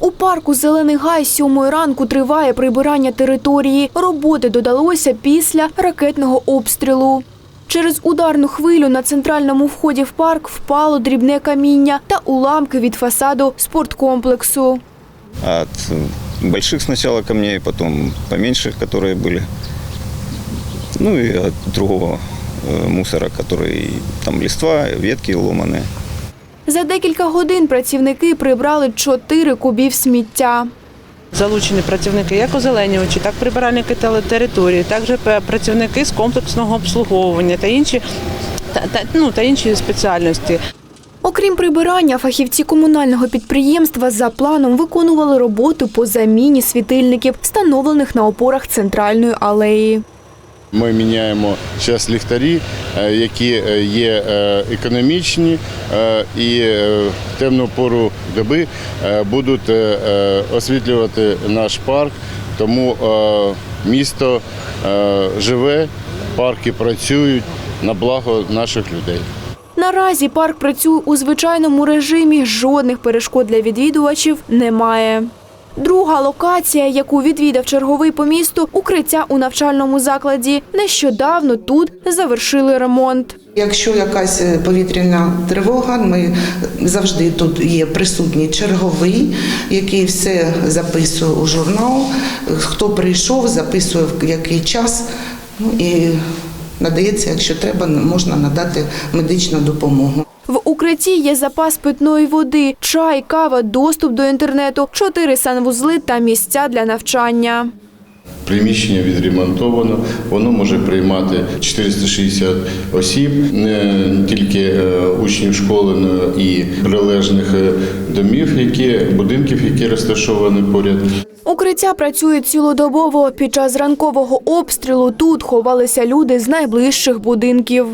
У парку Зелений гай з сьомої ранку триває прибирання території. Роботи додалося після ракетного обстрілу. Через ударну хвилю на центральному вході в парк впало дрібне каміння та уламки від фасаду спорткомплексу. От э, больших сначала камней, потом поменьше, которые были. Ну и от другого э, мусора, который там листва, ветки ломаные. За декілька годин працівники прибрали 4 кубів сміття. Залучені працівники як озеленювачі, так прибиральники теле- території, також працівники з комплексного обслуговування та інші, та, та, ну, та інші спеціальності. Окрім прибирання, фахівці комунального підприємства за планом виконували роботу по заміні світильників, встановлених на опорах центральної алеї. Ми міняємо зараз ліхтарі, е, які е, є е, економічні і в темну пору доби будуть освітлювати наш парк. Тому місто живе, парки працюють на благо наших людей. Наразі парк працює у звичайному режимі, жодних перешкод для відвідувачів немає. Друга локація, яку відвідав черговий по місту, укриття у навчальному закладі. Нещодавно тут завершили ремонт. Якщо якась е, повітряна тривога, ми завжди тут є присутній черговий, який все записує у журнал. Хто прийшов, записує в який час. Ну і надається, якщо треба, можна надати медичну допомогу. В укритті є запас питної води, чай, кава, доступ до інтернету, чотири санвузли та місця для навчання. Приміщення відремонтовано, воно може приймати 460 осіб, не тільки е, учнів школи, але і прилежних е, домів, які будинків, які розташовані поряд. Укриття працює цілодобово. Під час ранкового обстрілу тут ховалися люди з найближчих будинків.